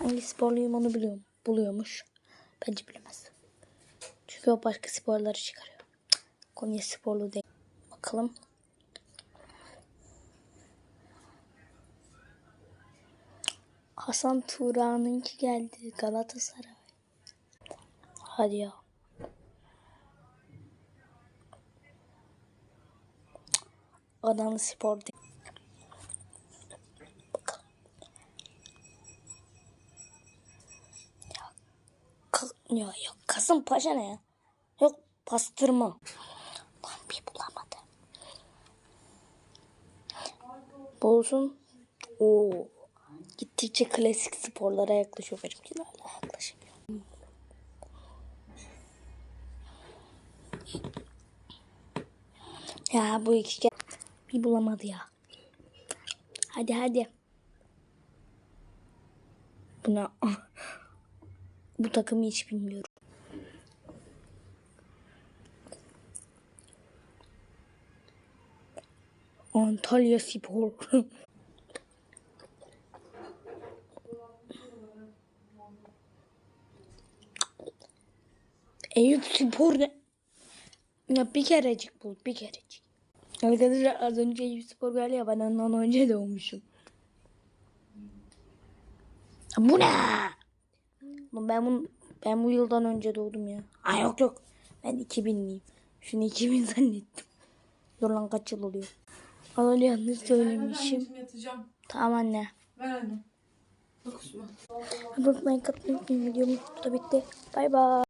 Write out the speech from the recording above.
Hangi sporluyum onu biliyorum. Buluyormuş. Bence bilemez. Çünkü o başka sporları çıkarıyor. Konya sporlu değil. Bakalım. Hasan Turan'ınki geldi. Galatasaray. Hadi ya. Adana Spor değil. Ya, ya Kasımpaşa ne ya? Yok pastırma. Lan bir bulamadım. Bulsun. Oo. Gittikçe klasik sporlara yaklaşıyor benimkilerle yaklaşıyor. Ya bu iki kere bir bulamadı ya. Hadi hadi. Buna bu takımı hiç bilmiyorum. Antalya Spor. Eyüp Spor ne? Ya bir kerecik bul, bir kerecik. Arkadaşlar az önce Eyüp Spor geldi ya ben ondan önce doğmuşum. Bu ne? Ben bunu ben bu yıldan önce doğdum ya. Ay yok yok. Ben 2000'liyim. Şunu 2000 zannettim. Dur lan kaç yıl oluyor. Önce yanlış söylemişim. Tamam anne. Ver anne. Bak Osman. Unutmayın katılmayı videomuz da bitti. Bay bay.